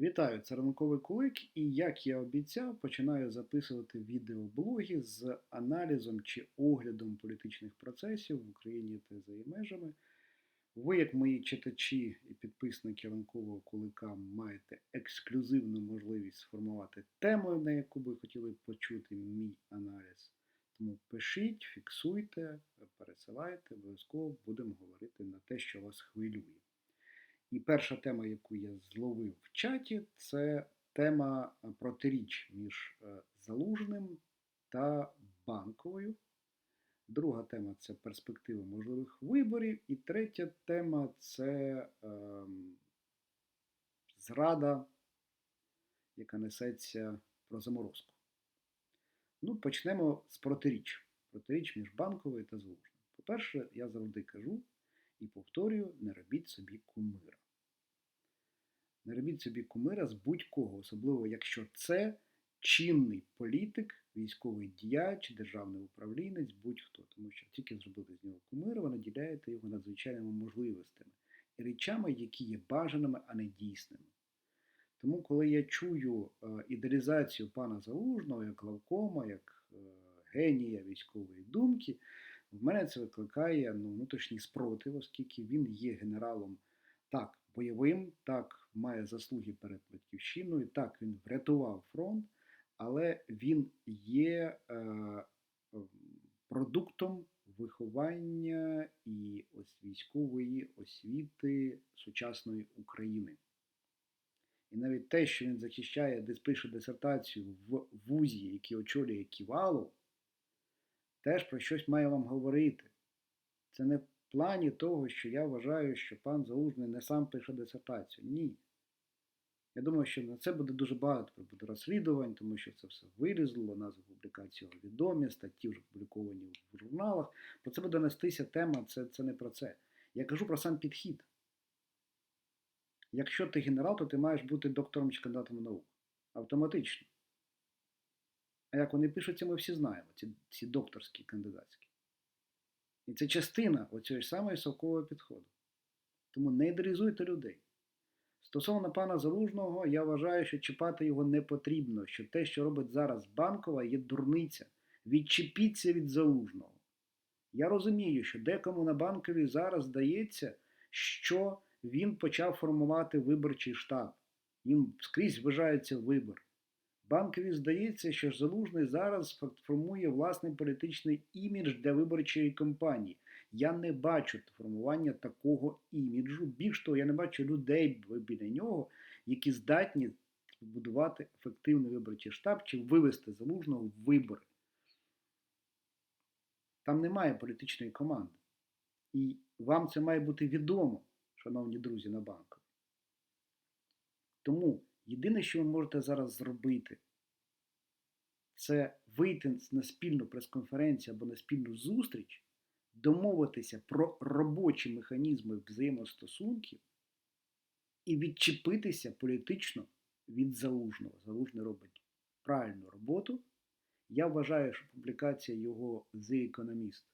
Вітаю, це ранковий кулик, і як я обіцяв, починаю записувати відеоблоги з аналізом чи оглядом політичних процесів в Україні та за її межами. Ви, як мої читачі і підписники ранкового кулика, маєте ексклюзивну можливість сформувати тему, на яку ви хотіли почути мій аналіз. Тому пишіть, фіксуйте, пересилайте, обов'язково будемо говорити на те, що вас хвилює. І перша тема, яку я зловив в чаті, це тема протиріч між е, залужним та банковою. Друга тема це перспективи можливих виборів. І третя тема це е, зрада, яка несеться про заморозку. Ну, почнемо з протиріч. Протиріч між банковою та залужним. По-перше, я завжди кажу і повторюю: не робіть собі кумира. Не робіть собі кумира з будь-кого, особливо якщо це чинний політик, військовий діяч, державний управлінець, будь-хто. Тому що тільки зробили з нього кумира, ви наділяєте його надзвичайними можливостями і речами, які є бажаними, а не дійсними. Тому, коли я чую е, ідеалізацію пана Залужного як главкома, як е, генія військової думки, в мене це викликає ну, внутрішній спротив, оскільки він є генералом так бойовим, так має заслуги перед батьківщиною, так він врятував фронт, але він є е, продуктом виховання і ось військової освіти сучасної України. І навіть те, що він захищає, десь пише дисертацію в вузі, який очолює Ківалов, теж про щось має вам говорити. Це не в плані того, що я вважаю, що пан Залужний не сам пише дисертацію. Ні. Я думаю, що на це буде дуже багато буде розслідувань, тому що це все вирізало, назви публікації відомі, статті вже опубліковані в журналах. Про це буде нестися тема, це, це не про це. Я кажу про сам підхід. Якщо ти генерал, то ти маєш бути доктором чи кандидатом наук. Автоматично. А як вони пишуться, ми всі знаємо, ці, ці докторські кандидатські. І це частина оцієї самої совкового підходу. Тому не ідеалізуйте людей. Стосовно пана Залужного, я вважаю, що чіпати його не потрібно, що те, що робить зараз банкова, є дурниця. Відчепіться від залужного. Я розумію, що декому на банкові зараз здається, що він почав формувати виборчий штаб. Їм скрізь вважається вибор. Банкові здається, що Залужний зараз формує власний політичний імідж для виборчої кампанії. Я не бачу формування такого іміджу. Більш того, я не бачу людей біля нього, які здатні побудувати ефективний виборчий штаб чи вивести залужного в вибори. Там немає політичної команди. І вам це має бути відомо, шановні друзі на банку. Тому Єдине, що ви можете зараз зробити, це вийти на спільну прес-конференцію або на спільну зустріч, домовитися про робочі механізми взаємостосунків і відчепитися політично від залужного. Залужний робить правильну роботу. Я вважаю, що публікація його The Economist,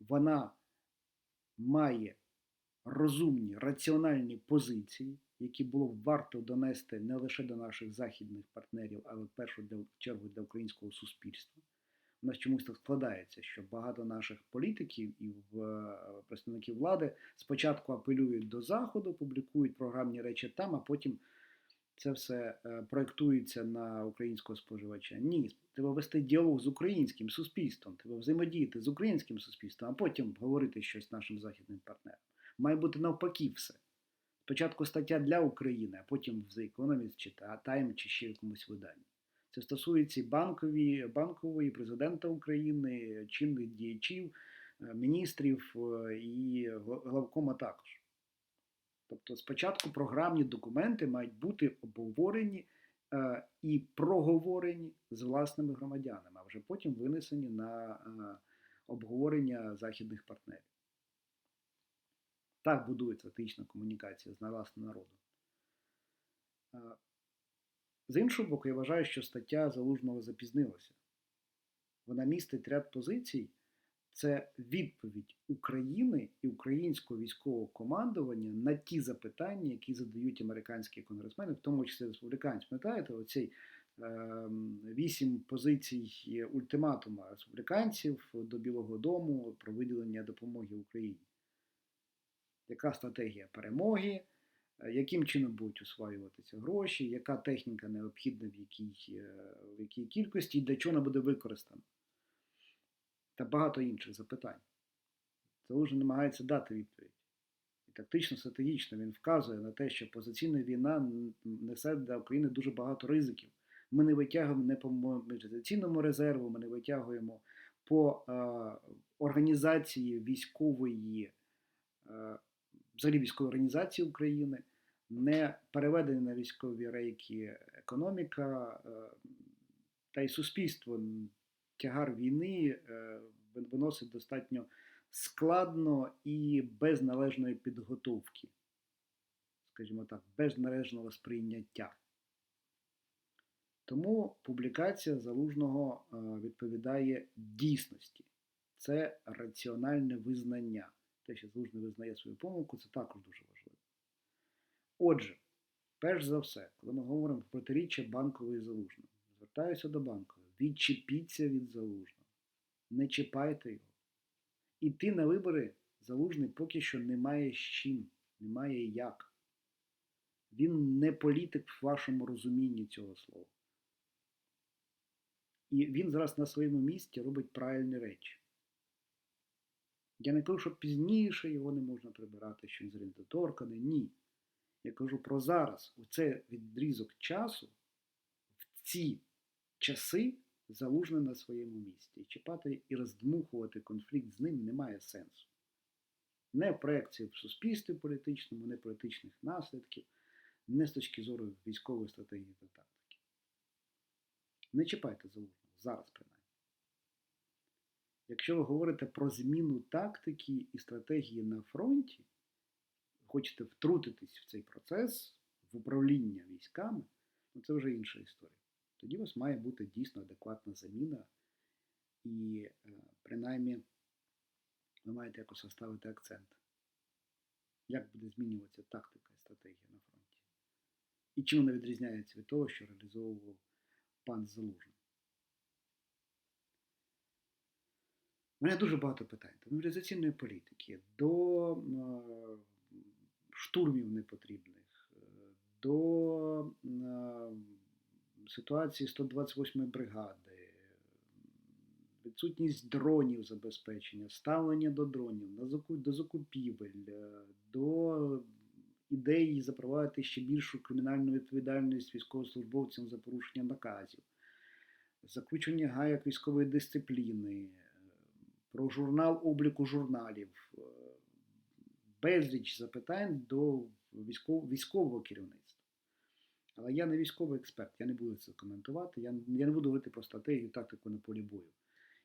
вона має розумні раціональні позиції які було б варто донести не лише до наших західних партнерів, але в першу чергу для українського суспільства. У нас чомусь так складається, що багато наших політиків і е, представників влади спочатку апелюють до Заходу, публікують програмні речі там, а потім це все е, проєктується на українського споживача. Ні, треба вести діалог з українським суспільством, треба взаємодіяти з українським суспільством, а потім говорити щось нашим західним партнерам. Має бути навпаки все. Спочатку стаття для України, а потім в The Economist чи Time, чи ще якомусь виданні. Це стосується банкові, банкової, президента України, чинних діячів, е, міністрів е, і главкома також. Тобто, спочатку програмні документи мають бути обговорені е, і проговорені з власними громадянами, а вже потім винесені на обговорення західних партнерів. Так будується етична комунікація з власним народом. З іншого боку, я вважаю, що стаття залужного запізнилася. Вона містить ряд позицій. це відповідь України і українського військового командування на ті запитання, які задають американські конгресмени, в тому числі республіканці. Пам'ятаєте, оцей ем, вісім позицій ультиматума республіканців до Білого Дому про виділення допомоги Україні. Яка стратегія перемоги? е, Яким чином будуть осваюватися гроші, яка техніка необхідна в якій, е, в якій кількості і для чого вона буде використана? Та багато інших запитань. Залужний намагається дати відповідь. І тактично, стратегічно він вказує на те, що позиційна війна несе для України дуже багато ризиків. Ми не витягуємо не по мобілізаційному резерву, ми не витягуємо по е, організації військової, е, взагалі військової організації України, не переведена на військові рейки економіка е, та й суспільство. Тягар війни е, виносить достатньо складно і без належної підготовки, скажімо так, без належного сприйняття. Тому публікація залужного е, відповідає дійсності. Це раціональне визнання. Те, що залужний визнає свою помилку, це також дуже важливо. Отже, перш за все, коли ми говоримо про протиріччя банкової залужного, звертаюся до банкової, відчепіться від залужного, не чіпайте його. Іти на вибори залужний поки що немає з чим, немає як. Він не політик в вашому розумінні цього слова. І він зараз на своєму місці робить правильні речі. Я не кажу, що пізніше його не можна прибирати, що він зря недоторканий. Ні. Я кажу про зараз. У цей відрізок часу, в ці часи залужний на своєму місці. І чіпати і роздмухувати конфлікт з ним немає сенсу. Не в проекції в суспільстві політичному, не політичних наслідків, не з точки зору військової стратегії та тактики. Не чіпайте залужного, зараз принаймні. Якщо ви говорите про зміну тактики і стратегії на фронті, хочете втрутитись в цей процес, в управління військами, ну це вже інша історія. Тоді у вас має бути дійсно адекватна заміна, і е, принаймні ви маєте якось розставити акцент. Як буде змінюватися тактика і стратегія на фронті? І чим вона відрізняється від того, що реалізовував пан Залужний? Мене дуже багато питань до мобілізаційної політики, до е, штурмів непотрібних, е, до е, ситуації 128-ї бригади, відсутність дронів забезпечення, ставлення до дронів, до закупівель, до ідеї запровадити ще більшу кримінальну відповідальність військовослужбовцям за порушення наказів, заключення гаяк військової дисципліни, про журнал обліку журналів, е, безліч запитань до військового, військового керівництва. Але я не військовий експерт, я не буду це коментувати, я, я не буду говорити про стратегію, тактику на полі бою.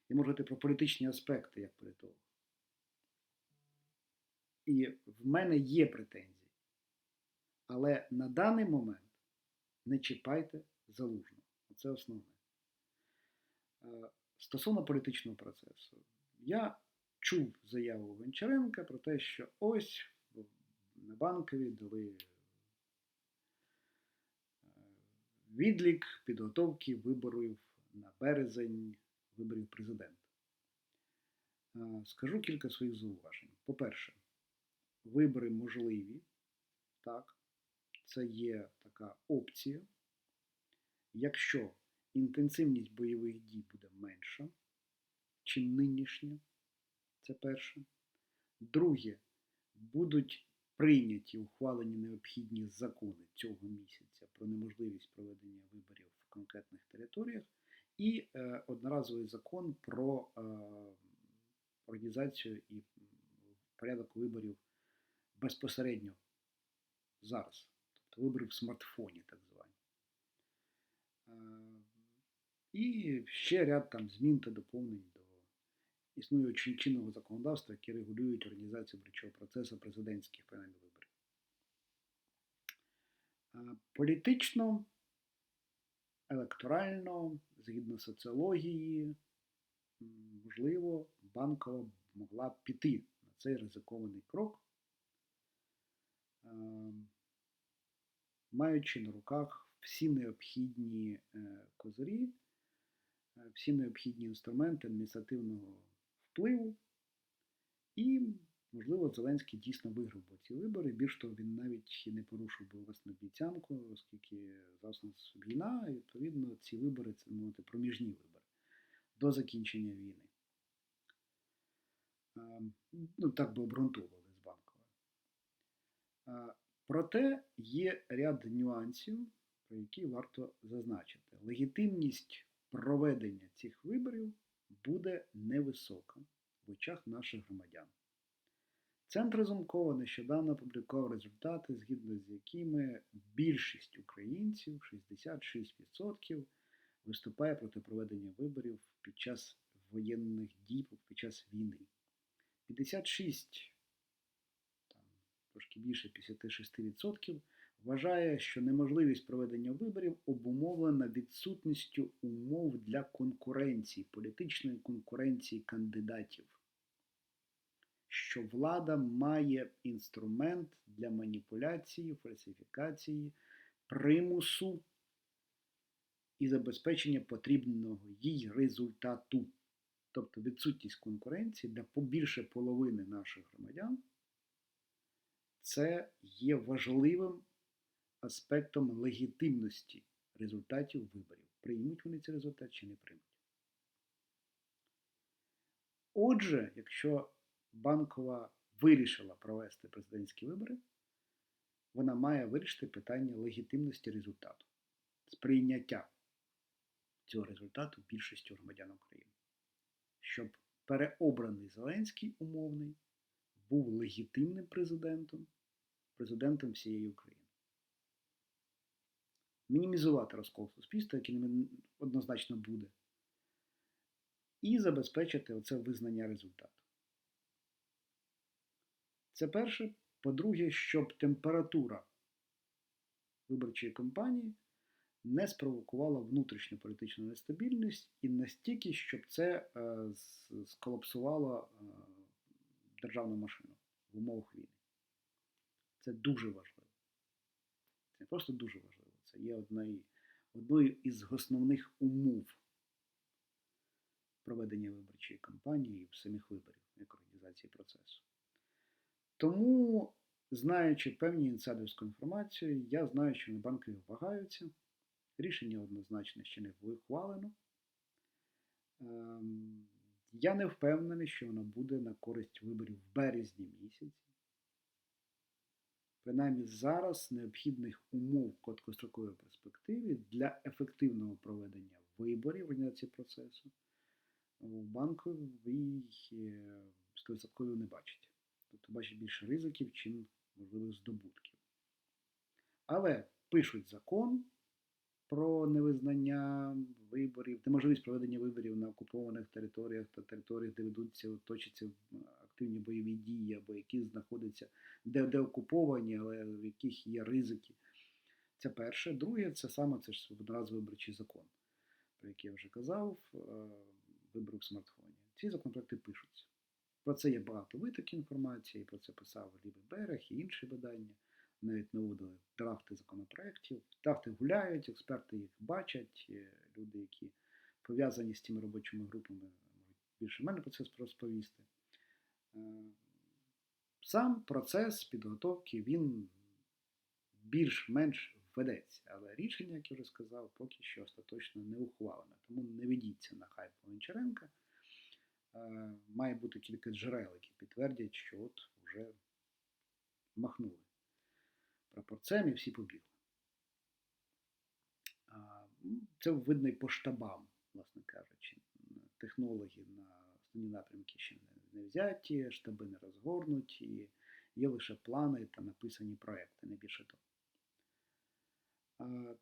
Я можу говорити про політичні аспекти як політолог. І в мене є претензії. Але на даний момент не чіпайте залужного. Це основне. Е, Стосовно політичного процесу, я чув заяву Гончаренка про те, що ось на банкові дали е, відлік підготовки виборів на березень виборів президента. Е, Скажу кілька своїх зауважень. По-перше, вибори можливі, так, це є така опція. Якщо інтенсивність бойових дій буде менша, чим нинішня, це перше. Друге, будуть прийняті ухвалені необхідні закони цього місяця про неможливість проведення виборів в конкретних територіях, і е, одноразовий закон про е, організацію і порядок виборів безпосередньо зараз, тобто вибори в смартфоні, так звані. Е, І ще ряд там змін та доповнень до існуючого чинного законодавства, які регулюють організацію виборчого процесу президентських принаймні виборів. Політично, електорально, згідно соціології, можливо, банкова могла піти на цей ризикований крок, маючи на руках всі необхідні е, козирі, е, всі необхідні інструменти адміністративного впливу, і, можливо, Зеленський дійсно виграв би ці вибори. Більш того, він навіть і не порушив би власну обіцянку, оскільки зараз у нас війна, і відповідно ці вибори це мовити проміжні вибори до закінчення війни. Ну, так би обґрунтовували з банкова. Проте є ряд нюансів, про які варто зазначити. Легітимність проведення цих виборів буде невисока в очах наших громадян. Центр Разумкова нещодавно опублікував результати, згідно з якими більшість українців, 66%, виступає проти проведення виборів під час воєнних дій, під час війни. 56, там, трошки більше 56% вважає, що неможливість проведення виборів обумовлена відсутністю умов для конкуренції, політичної конкуренції кандидатів, що влада має інструмент для маніпуляції, фальсифікації, примусу і забезпечення потрібного їй результату. Тобто відсутність конкуренції для більше половини наших громадян це є важливим аспектом легітимності результатів виборів. Приймуть вони цей результат чи не приймуть. Отже, якщо банкова вирішила провести президентські вибори, вона має вирішити питання легітимності результату, сприйняття цього результату більшістю громадян України, щоб переобраний Зеленський умовний був легітимним президентом, президентом всієї України. Мінімізувати розкол суспільства, який однозначно буде, і забезпечити оце визнання результату. Це перше. По-друге, щоб температура виборчої кампанії не спровокувала внутрішню політичну нестабільність і настільки, щоб це е, сколапсувало е, державну машину в умовах війни. Це дуже важливо. Це просто дуже важливо. Це є одною, із основних умов проведення виборчої кампанії і самих виборів як організації процесу. Тому, знаючи певні інсайдерську інформацію, я знаю, що банки вагаються. Рішення однозначно ще не ухвалено. Ем, я не впевнений, що воно буде на користь виборів в березні місяці. Принаймні зараз необхідних умов в короткостроковій перспективі для ефективного проведення виборів організації процесу у банку ви 100% не бачите. Тобто бачить більше ризиків, чим можливих здобутків. Але пишуть закон про невизнання виборів, неможливість проведення виборів на окупованих територіях та територіях, де ведуться, точаться активні бойові дії, або які знаходяться де, окуповані, але в яких є ризики. Це перше. Друге, це саме це ж одноразовий виборчий закон, про який я вже казав, вибори в смартфоні. Ці законопроекти пишуться. Про це є багато витоків інформації, про це писав Лівий берег і інші видання. Навіть наводили драфти законопроєктів. Драфти гуляють, експерти їх бачать, люди, які пов'язані з цими робочими групами, можуть більше мене про це розповісти. Сам процес підготовки він більш-менш ведеться, але рішення, як я вже сказав, поки що остаточно не ухвалене. Тому не ведіться на хайп Гончаренка. Має бути кілька джерел, які підтвердять, що от вже махнули прапорцем і всі побігли. Це видно і по штабам, власне кажучи. Технологи на основні напрямки ще не взяті, штаби не розгорнуті, є лише плани та написані проекти, не більше того.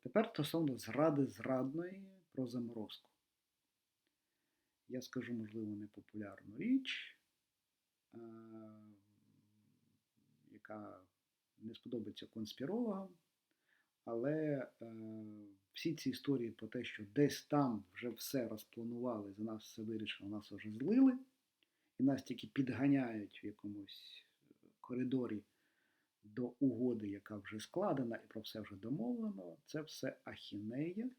Тепер стосовно зради зрадної про заморозку. Я скажу, можливо, непопулярну річ, яка не сподобається конспірологам, але всі ці історії про те, що десь там вже все розпланували, за нас все вирішено, нас вже злили, і нас тільки підганяють в якомусь коридорі до угоди, яка вже складена, і про все вже домовлено, це все ахінея.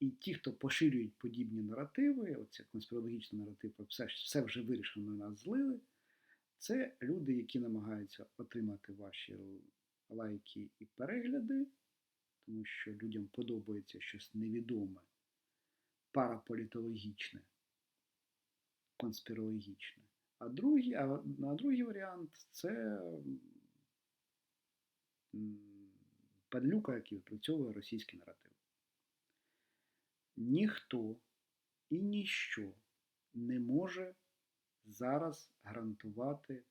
І ті, хто поширюють подібні наративи, оце конспірологічний наратив, все, все вже вирішено, нас злили, це люди, які намагаються отримати ваші лайки і перегляди, тому що людям подобається щось невідоме, параполітологічне, конспірологічне. А другий, а на другий варіант це падлюка, який відпрацьовує російський наратив. Ніхто і ніщо не може зараз гарантувати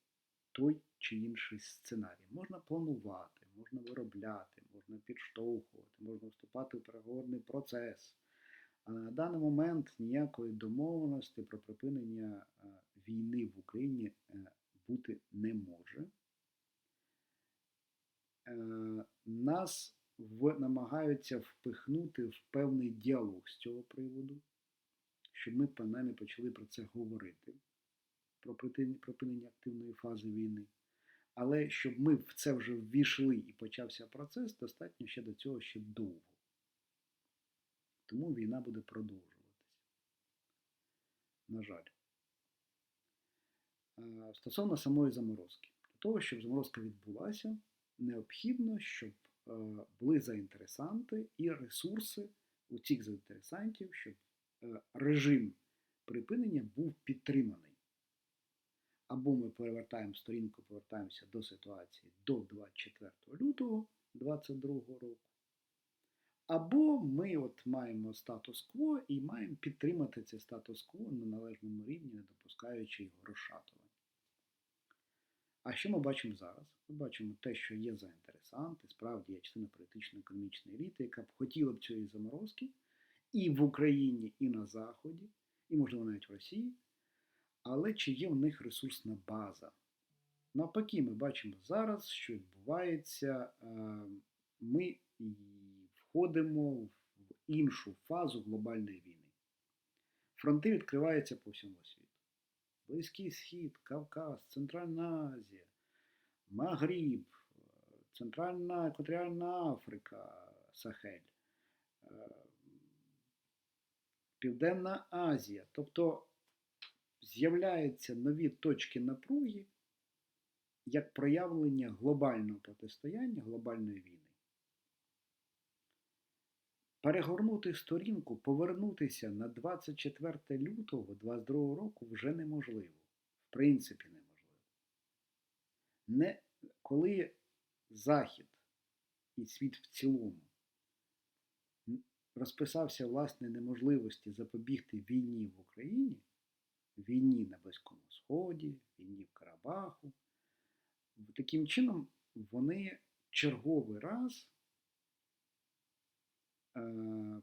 той чи інший сценарій. Можна планувати, можна виробляти, можна підштовхувати, можна вступати у переговорний процес. На даний момент ніякої домовленості про припинення війни в Україні бути не може. Е, нас намагаються впихнути в певний діалог з цього приводу, щоб ми принаймні почали про це говорити, про припинення активної фази війни. Але щоб ми в це вже ввійшли і почався процес, достатньо ще до цього ще довго. Тому війна буде продовжуватися. На жаль. Е, стосовно самої заморозки. Для того, щоб заморозка відбулася, необхідно, щоб е, були заінтересанти і ресурси у цих заінтересантів, щоб е, режим припинення був підтриманий. Або ми перевертаємо сторінку, повертаємося до ситуації до 24 лютого 2022 року. Або ми от маємо статус-кво і маємо підтримати цей статус-кво на належному рівні, не допускаючи його розшатування. А що ми бачимо зараз? Ми бачимо те, що є заінтересанти, справді є частина політично-економічної еліти, яка б хотіла б цієї заморозки і в Україні, і на Заході, і, можливо, навіть в Росії. Але чи є в них ресурсна база? Навпаки, ми бачимо зараз, що відбувається, е, ми входимо в іншу фазу глобальної війни. Фронти відкриваються по всьому світу. Близький Схід, Кавказ, Центральна Азія, Магріб, Центральна Екваторіальна Африка, Сахель, е, Південна Азія. Тобто з'являються нові точки напруги як проявлення глобального протистояння, глобальної війни. Перегорнути сторінку, повернутися на 24 лютого 2022 року вже неможливо. В принципі, неможливо. Не, Коли Захід і світ в цілому розписався власне неможливості запобігти війні в Україні, війні на Близькому Сході, війні в Карабаху, таким чином вони черговий раз. Е,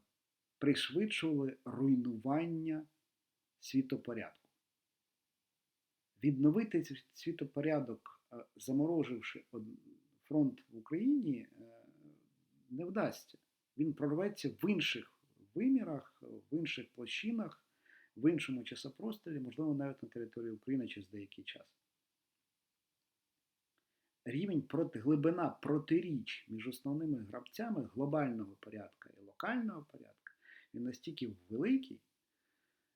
пришвидшували руйнування світопорядку. Відновити світопорядок, е, замороживши фронт в Україні, е, не вдасться. Він прорветься в інших вимірах, в інших площинах, в іншому часопросторі, можливо, навіть на території України через деякий час рівень проти, глибина протиріч між основними гравцями глобального порядку і локального порядку, він настільки великий,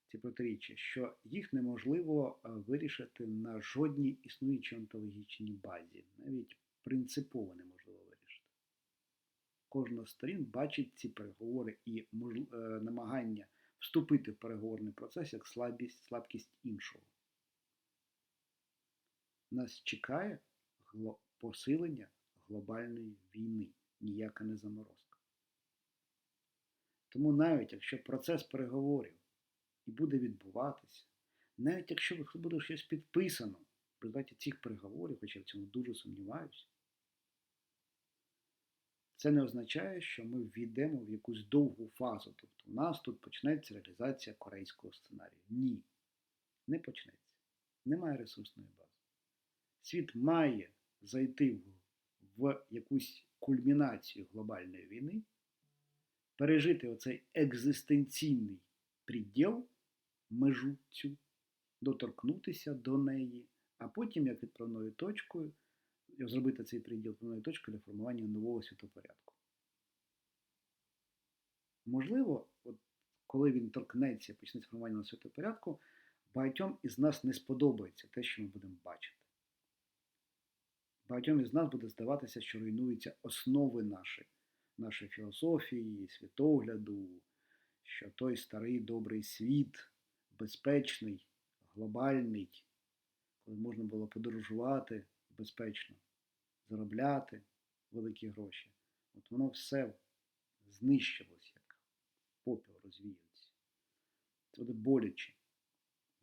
ці протиріччя, що їх неможливо е, вирішити на жодній існуючій онтологічній базі. Навіть принципово неможливо вирішити. Кожна з сторін бачить ці переговори і е, намагання вступити в переговорний процес як слабість, слабкість іншого. Нас чекає посилення глобальної війни, ніяка не заморозка. Тому навіть якщо процес переговорів і буде відбуватися, навіть якщо буде щось підписано в результаті цих переговорів, хоча я в цьому дуже сумніваюся, це не означає, що ми ввійдемо в якусь довгу фазу. Тобто у нас тут почнеться реалізація корейського сценарію. Ні, не почнеться. Немає ресурсної бази. Світ має зайти в якусь кульмінацію глобальної війни, пережити оцей екзистенційний приділ, межу цю, доторкнутися до неї, а потім, як відправною точкою, зробити цей приділ відправною точкою для формування нового світопорядку. Можливо, от коли він торкнеться, почнеться формування нового світопорядку, багатьом із нас не сподобається те, що ми будемо бачити. Багатьом із нас буде здаватися, що руйнуються основи наші, нашої філософії, світогляду, що той старий добрий світ, безпечний, глобальний, коли можна було подорожувати безпечно, заробляти великі гроші. От воно все знищилось, як попіл розвіюється. Це буде боляче.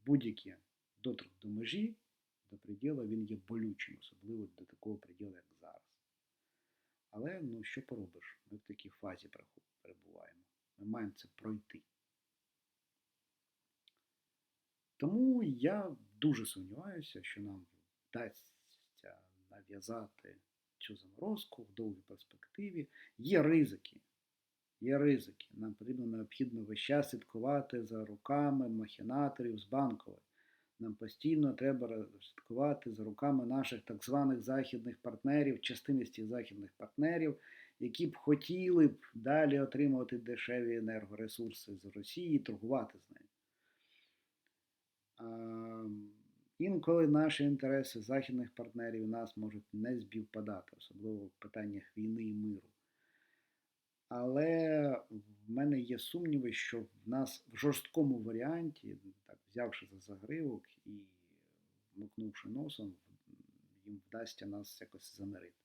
Будь-який доторк до межі, до приділу, він є болючим, особливо до такого приділу, як зараз. Але ну що поробиш? Ми в такій фазі перебуваємо. Ми маємо це пройти. Тому я дуже сумніваюся, що нам вдасться нав'язати цю заморозку в довгій перспективі. Є ризики. Є ризики. Нам потрібно необхідно весь час слідкувати за руками махінаторів з банкової. Нам постійно треба слідкувати за руками наших так званих західних партнерів, частини з цих західних партнерів, які б хотіли б далі отримувати дешеві енергоресурси з Росії і торгувати з нею. Інколи наші інтереси західних партнерів нас можуть не співпадати, особливо в питаннях війни і миру. Але в мене є сумніви, що в нас в жорсткому варіанті, так взявши за загривок і вмикнувши носом, їм вдасться нас якось замирити.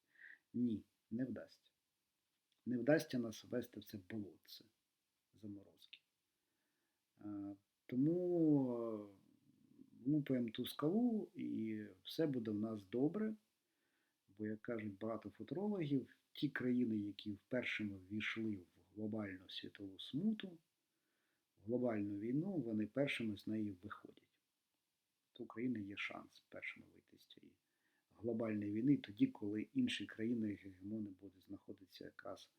Ні, не вдасться. Не вдасться нас ввести в це болотце заморозки. Тому лупаємо ту скалу і все буде в нас добре. Бо, як кажуть багато футурологів, ті країни, які впершими ввійшли в глобальну світову смуту, глобальну війну, вони першими з неї виходять. То України є шанс першими вийти з цієї глобальної війни, тоді, коли інші країни гегемони будуть знаходитися якраз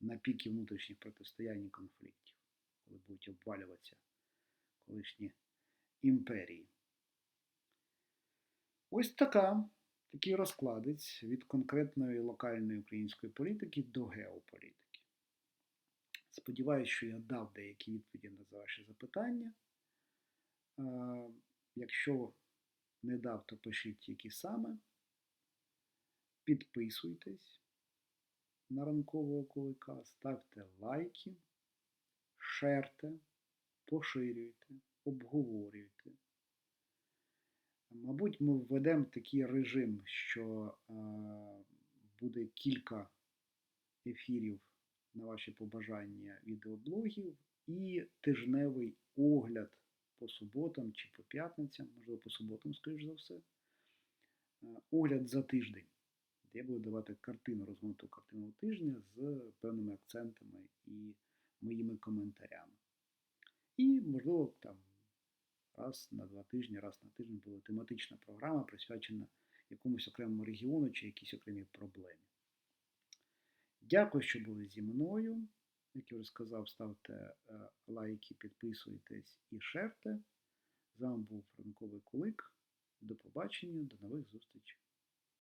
на піки внутрішніх протистоянь і конфліктів, коли будуть обвалюватися колишні імперії. Ось така такий розкладець від конкретної локальної української політики до геополітики. Сподіваюсь, що я дав деякі відповіді на ваші запитання. Якщо не дав, то пишіть які саме. Підписуйтесь на ранкового кулика, ставте лайки, шерте, поширюйте, обговорюйте. Мабуть, ми введемо такий режим, що буде кілька ефірів на ваші побажання відеоблогів і тижневий огляд по суботам чи по п'ятницям, можливо, по суботам, скоріш за все, е, огляд за тиждень, де я буду давати картину, розгорнуту картину тижня з певними акцентами і моїми коментарями. І, можливо, там раз на два тижні, раз на тиждень була тематична програма, присвячена якомусь окремому регіону чи якійсь окремій проблемі. Дякую, що були зі мною. Як я вже сказав, ставте е, лайки, підписуйтесь і шерте. З вами був Франковий Кулик. До побачення, до нових зустрічей.